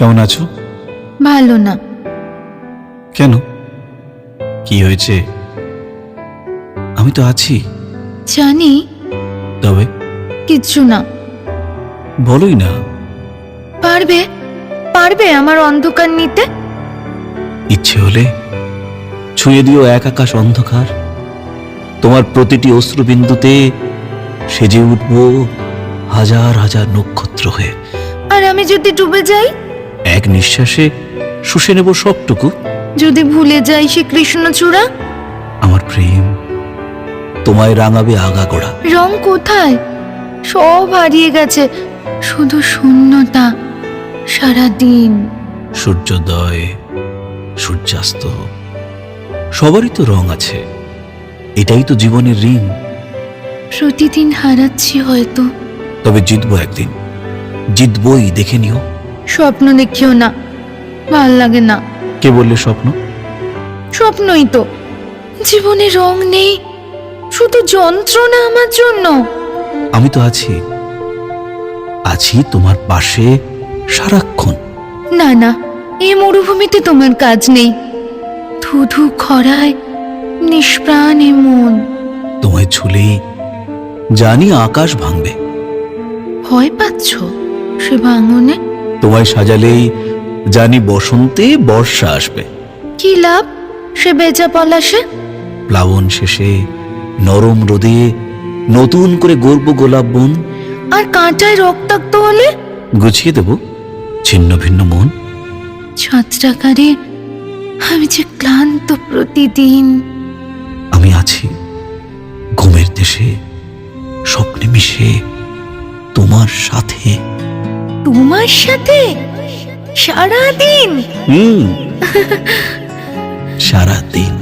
কেমন আছো? ভালো না। কেন? কি হয়েছে? আমি তো আছি। জানি। তবে? কিচ্ছু না। বলোই না। পারবে? পারবে আমার অন্ধকার নিতে? ইচ্ছে হলে ছুঁয়ে দিও এক আকাশ অন্ধকার। তোমার প্রতিটি অশ্রুবিন্দুতে সেজে উঠব হাজার হাজার নক্ষত্র হয়ে। আর আমি যদি ডুবে যাই? এক নিঃশ্বাসে শুষে নেব সবটুকু। যদি ভুলে যাই সে কৃষ্ণচূড়া? আমার প্রেম তোমায় রাঙাবে আগাগোড়া রং কোথায়? সব হারিয়ে গেছে শুধু শূন্যতা সারা দিন সূর্যোদয় সূর্যাস্ত সবারই তো রং আছে এটাই তো জীবনের ঋণ। প্রতিদিন হারাচ্ছি হয়তো। তবে জিতবো একদিন জিতবই দেখে নিও। স্বপ্ন দেখিও না ভালো লাগে না। কে বললে স্বপ্ন? স্বপ্নই তো। জীবনে রং নেই শুধু যন্ত্রণা আমার জন্য। আমি তো আছি আছি তোমার পাশে সারাক্ষণ। না না এই মরুভূমিতে তোমার কাজ নেই। ধুধু খরায় নিষ্প্রাণ এ মন। তোমায় ছুলেই জানি আকাশ ভাঙবে। ভয় পাচ্ছ সে ভাঙনে? তোমায় সাজালেই জানি বসন্তে বর্ষা আসবে। কি লাভ? সে বেজা পলাশে? প্লাবন শেষে নরম রোদে নতুন করে গর্ব গোলাপ বন। আর কাঁটায় রক্তাক্ত হলে? গুছিয়ে দেব ছিন্ন ভিন্ন মন। ছত্রাকারে আমি যে ক্লান্ত প্রতিদিন। আমি আছি ঘুমের দেশে স্বপ্নে মিশে তোমার সাথে। তোমার সাথে? সারাদিন? হুম। সারা দিন